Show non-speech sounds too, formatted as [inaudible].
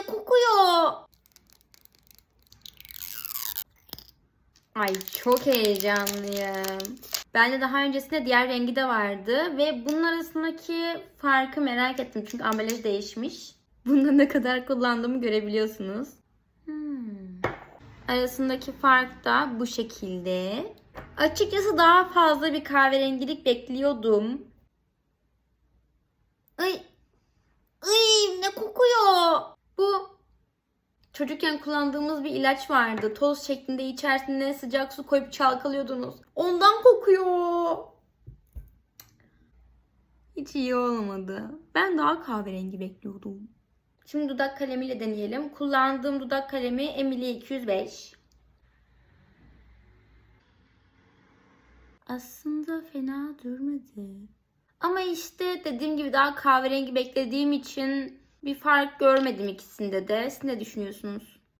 ne kokuyor? Ay çok heyecanlıyım. Bende daha öncesinde diğer rengi de vardı ve bunun arasındaki farkı merak ettim çünkü ambalaj değişmiş. [laughs] Bunda ne kadar kullandığımı görebiliyorsunuz. Hmm. Arasındaki fark da bu şekilde. Açıkçası daha fazla bir kahverengilik bekliyordum. Ay, ay ne kokuyor? Çocukken kullandığımız bir ilaç vardı. Toz şeklinde içerisine sıcak su koyup çalkalıyordunuz. Ondan kokuyor. Hiç iyi olmadı. Ben daha kahverengi bekliyordum. Şimdi dudak kalemiyle deneyelim. Kullandığım dudak kalemi Emily 205. Aslında fena durmadı. Ama işte dediğim gibi daha kahverengi beklediğim için bir fark görmedim ikisinde de. Siz ne düşünüyorsunuz?